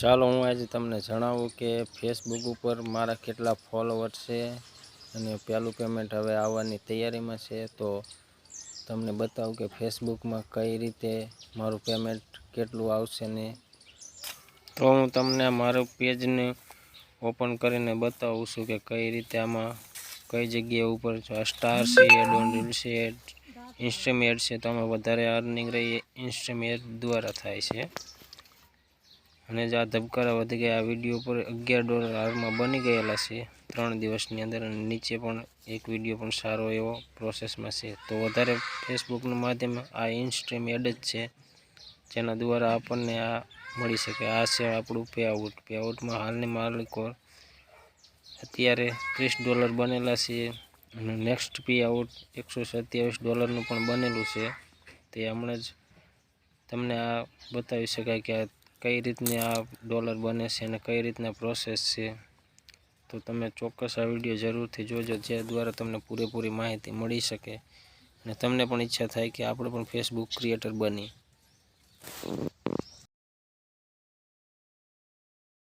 ચાલો, હું આજે તમને જણાવું કે ફેસબુક ઉપર મારા કેટલા ફોલોવર છે અને પહેલું પેમેન્ટ હવે આવવાની તૈયારીમાં છે. તો તમને બતાવું કે ફેસબુકમાં કઈ રીતે મારું પેમેન્ટ કેટલું આવશે ને. તો હું તમને મારું પેજને ઓપન કરીને બતાવું છું કે કઈ રીતે આમાં કઈ જગ્યા ઉપર સ્ટાર છે રીલ છે ઇન્સ્ટમેટ છે, તો આમાં વધારે અર્નિંગ રહી ઇન્સ્ટમેટ દ્વારા થાય છે. અને જે આ ધબકારા વધી ગયા, આ વીડિયો પર અગિયાર ડોલર હાલમાં બની ગયેલા છે. ત્રણ દિવસની અંદર અને નીચે પણ એક વીડિયો પણ સારો એવો પ્રોસેસમાં છે. તો વધારે ફેસબુકનું માધ્યમ આ ઇન્સ્ટ્રીમ એડ જ છે. જેના દ્વારા આપણને આ મળી શકે. આ છે આપણું પે આઉટ પે આઉટમાં હાલની માલિકો અત્યારે ત્રીસ ડોલર બનેલા છે અને નેક્સ્ટ પે આઉટ એકસો સત્યાવીસ ડોલરનું પણ બનેલું છે. તે હમણાં જ તમને આ બતાવી શકાય કે આ કઈ રીતની આ ડોલર બને છે અને કઈ રીતના પ્રોસેસ છે, તો તમે ચોક્કસ આ વીડિયો જરૂરથી જોજો, જે દ્વારા તમને પૂરેપૂરી માહિતી મળી શકે. અને તમને પણ ઈચ્છા થાય કે આપણે પણ ફેસબુક ક્રિએટર બની.